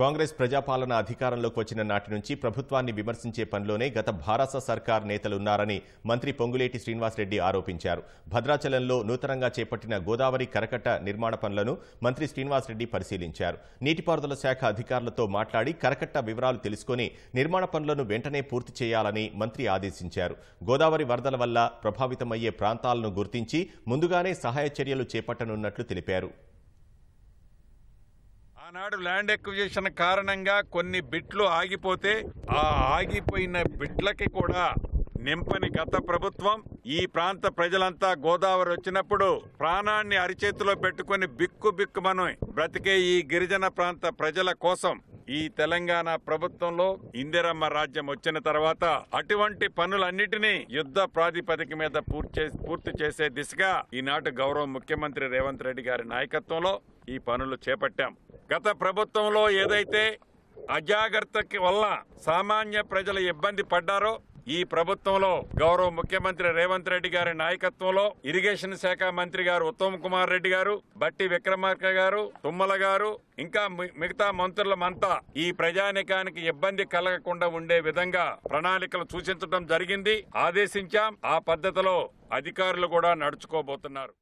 కాంగ్రెస్ ప్రజాపాలన అధికారంలోకి వచ్చిన నాటి నుంచి ప్రభుత్వాన్ని విమర్శించే పనిలోనే గత భారత సర్కార్ నేతలున్నారని మంత్రి పొంగులేటి శ్రీనివాసరెడ్డి ఆరోపించారు. భద్రాచలంలో నూతనంగా చేపట్టిన గోదావరి కరకట్ట నిర్మాణ పనులను మంత్రి శ్రీనివాసరెడ్డి పరిశీలించారు. నీటిపారుదల శాఖ అధికారులతో మాట్లాడి కరకట్ట వివరాలు తెలుసుకొని నిర్మాణ పనులను వెంటనే పూర్తి చేయాలని మంత్రి ఆదేశించారు. గోదావరి వరదల వల్ల ప్రభావితమయ్యే ప్రాంతాలను గుర్తించి ముందుగానే సహాయ చర్యలు చేపట్టనున్నట్లు తెలిపారు. ఆనాడు ల్యాండ్ ఎక్విజిషన్ కారణంగా కొన్ని బిట్లు ఆగిపోతే ఆ ఆగిపోయిన బిట్లకి కూడా నింపని గత ప్రభుత్వం ఈ ప్రాంత ప్రజలంతా గోదావరి వచ్చినప్పుడు ప్రాణాన్ని అరిచేతిలో పెట్టుకుని బిక్కు బిక్కుమను బ్రతికే ఈ గిరిజన ప్రాంత ప్రజల కోసం ఈ తెలంగాణ ప్రభుత్వంలో ఇందిరమ్మ రాజ్యం వచ్చిన తర్వాత అటువంటి పనులన్నిటినీ యుద్ధ ప్రాతిపదిక మీద పూర్తి చే- పూర్తి చేసే దిశగా ఈనాటి గౌరవ ముఖ్యమంత్రి రేవంత్ రెడ్డి గారి నాయకత్వంలో ఈ పనులు చేపట్టాం. గత ప్రభుత్వంలో ఏదైతే అజాగ్రత్తకి వల్ల సామాన్య ప్రజలు ఇబ్బంది పడ్డారో ఈ ప్రభుత్వంలో గౌరవ ముఖ్యమంత్రి రేవంత్ రెడ్డి గారి నాయకత్వంలో ఇరిగేషన్ శాఖ మంత్రి గారు ఉత్తమ్ కుమార్ రెడ్డి గారు బట్టి విక్రమార్క గారు తుమ్మల గారు ఇంకా మి- మిగతా మంత్రులమంతా ఈ ప్రజానికానికి ఇబ్బంది కలగకుండా ఉండే విధంగా ప్రణాళికలు సూచించడం జరిగింది. ఆదేశించాం. ఆ పద్ధతిలో అధికారులు కూడా నడుచుకోబోతున్నారు.